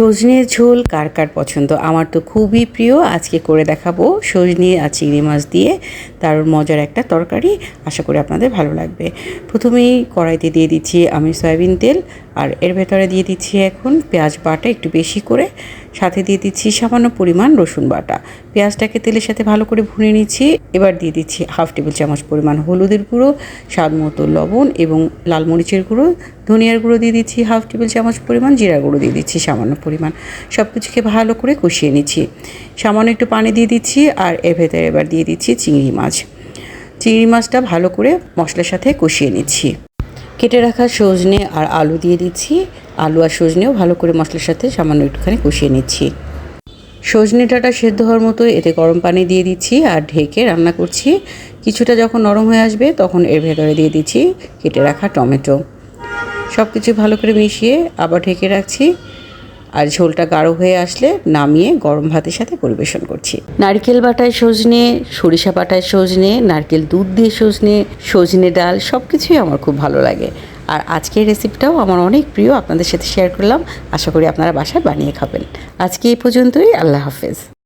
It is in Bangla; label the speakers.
Speaker 1: সজনের ঝোল কার কার পছন্দ? আমার তো খুবই প্রিয়। আজকে করে দেখাবো সজনে আর চিংড়ি মাছ দিয়ে দারুণ মজার একটা তরকারি। আশা করি আপনাদের ভালো লাগবে। প্রথমেই কড়াইতে দিয়ে দিচ্ছি আমি সয়াবিন তেল আর এর ভেতরে দিয়ে দিচ্ছি এখন পেঁয়াজ বাটা একটু বেশি করে। সাথে দিয়ে দিচ্ছি সামান্য পরিমাণ রসুন বাটা। পেঁয়াজটাকে তেলের সাথে ভালো করে ভুনে নিচ্ছি। এবার দিয়ে দিচ্ছি হাফ টেবিল চামচ পরিমাণ হলুদের গুঁড়ো, স্বাদ মতো লবণ এবং লাল মরিচের গুঁড়ো ধনিয়ার গুঁড়ো দিয়ে দিচ্ছি হাফ টেবিল চামচ পরিমাণ, জিরা গুঁড়ো দিয়ে দিচ্ছি, সামান্য পরিমাণ। সব কিছুকে ভালো করে কষিয়ে নিচ্ছি। সামান্য একটু পানি দিয়ে দিচ্ছি আর এর ভেতরে এবার দিয়ে দিচ্ছি চিংড়ি মাছ। চিংড়ি মাছটা ভালো করে মশলার সাথে কষিয়ে নিচ্ছি। কেটে রাখা সজনে আর আলু দিয়ে দিচ্ছি। আলু আর সজনেও ভালো করে মশলার সাথে সামান্য একটুখানি কষিয়ে নিচ্ছি। সজনে ডাঁটা সেদ্ধ হওয়ার মতো এতে গরম পানি দিয়ে দিচ্ছি আর ঢেকে রান্না করছি। কিছুটা যখন নরম হয়ে আসবে তখন এর ভেতরে দিয়ে দিচ্ছি কেটে রাখা টমেটো। সব কিছু ভালো করে মিশিয়ে আবার ঢেকে রাখছি। আর ঝোলটা গাঢ় হয়ে আসলে নামিয়ে গরম ভাতের সাথে পরিবেশন করছি। নারকেল বাটায় সজনে, সরিষা বাটায় সজনে, নারকেল দুধ দিয়ে সজনে সজনে ডাল সব কিছুই আমার খুব ভালো লাগে। আর আজকের রেসিপিটাও আমার অনেক প্রিয়, আপনাদের সাথে শেয়ার করলাম। আশা করি আপনারা বাসায় বানিয়ে খাবেন। আজকে এই পর্যন্তই, আল্লাহ হাফেজ।